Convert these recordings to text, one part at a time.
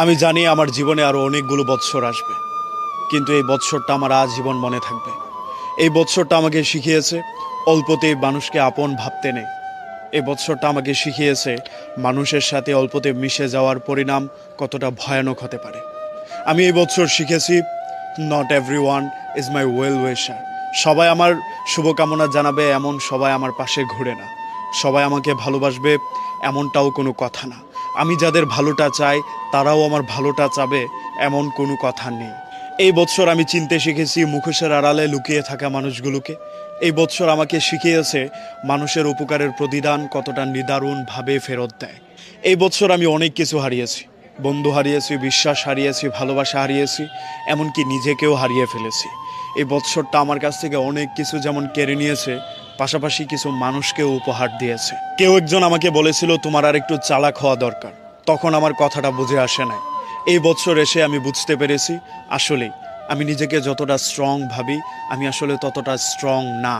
আমি জানি আমার জীবনে আরও অনেকগুলো বৎসর আসবে, কিন্তু এই বৎসরটা আমার আজীবন মনে থাকবে। এই বৎসরটা আমাকে শিখিয়েছে অল্পতেই মানুষকে আপন ভাবতে নেই। এই বৎসরটা আমাকে শিখিয়েছে মানুষের সাথে অল্পতে মিশে যাওয়ার পরিণাম কতটা ভয়ানক হতে পারে। আমি এই বৎসর শিখেছি not everyone is my well wisher সবাই আমার শুভকামনা জানাবে, এমন সবাই আমার পাশে ঘুরে না। সবাই আমাকে ভালোবাসবে, এমনটাও কোনো কথা না। আমি যাদের ভালোটা চাই, তারাও আমার ভালোটা চাবে, এমন কোনো কথা নেই। এই বছর আমি চিনতে শিখেছি মুখোশের আড়ালে লুকিয়ে থাকা মানুষগুলোকে। এই বছর আমাকে শিখিয়েছে মানুষের উপকারের প্রতিদান কতটা নিদারুণভাবে ফেরত দেয়। এই বছর আমি অনেক কিছু হারিয়েছি। বন্ধু হারিয়েছি, বিশ্বাস হারিয়েছি, ভালোবাসা হারিয়েছি, এমনকি নিজেকেও হারিয়ে ফেলেছি। এই বছরটা আমার কাছ থেকে অনেক কিছু যেমন কেড়ে নিয়েছে পাশাপাশি কিছু মানুষকেও উপহার দিয়েছে। কেউ একজন আমাকে বলেছিল, তোমার আর একটু চালাক হওয়া দরকার। তখন আমার কথাটা বুঝে আসে নাই। এই বছর এসে আমি বুঝতে পেরেছি আসলেই আমি নিজেকে যতটা স্ট্রং ভাবি, আমি আসলে ততটা স্ট্রং না।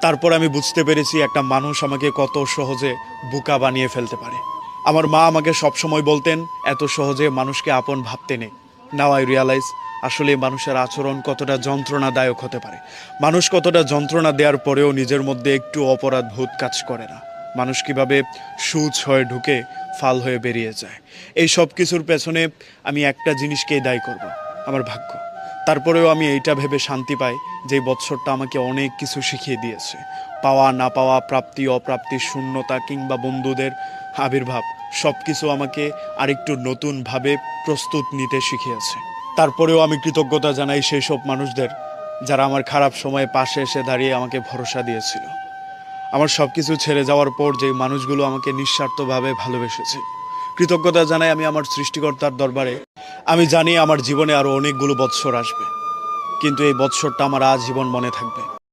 তারপর আমি বুঝতে পেরেছি, একটা মানুষ আমাকে কত সহজে বোকা বানিয়ে ফেলতে পারে। আমার মা আমাকে সবসময় বলতেন, এত সহজে মানুষকে আপন ভাবতে নেই। নাও আই রিয়ালাইজ আসলে মানুষের আচরণ কতটা যন্ত্রণাদায়ক হতে পারে। মানুষ কতটা যন্ত্রণা দেওয়ার পরেও নিজের মধ্যে একটু অপরাধ ভূত কাজ করে না। মানুষ কীভাবে সুচ হয়ে ঢুকে, ফাল হয়ে বেরিয়ে যায়। এই সব কিছুর পেছনে আমি একটা জিনিসকেই দায়ী করব, আমার ভাগ্য। তারপরেও আমি এইটা ভেবে শান্তি পাই যে বৎসরটা আমাকে অনেক কিছু শিখিয়ে দিয়েছে। পাওয়া, না পাওয়া, প্রাপ্তি, অপ্রাপ্তি, শূন্যতা কিংবা বন্ধুদের আবির্ভাব সব কিছু আমাকে আরেকটু নতুনভাবে প্রস্তুত নিতে শিখিয়েছে। তারপরেও আমি কৃতজ্ঞতা জানাই সেই সব মানুষদের যারা আমার খারাপ সময়ে পাশে এসে দাঁড়িয়ে আমাকে ভরসা দিয়েছিল। আমার সব কিছু ছেড়ে যাওয়ার পর যে মানুষগুলো আমাকে নিঃস্বার্থভাবে ভালোবেসেছে। কৃতজ্ঞতা জানাই আমি আমার সৃষ্টিকর্তার দরবারে। আমি জানি আমার জীবনে আরও অনেকগুলো বৎসর আসবে। কিন্তু এই বৎসরটা আমার আজীবন মনে থাকবে।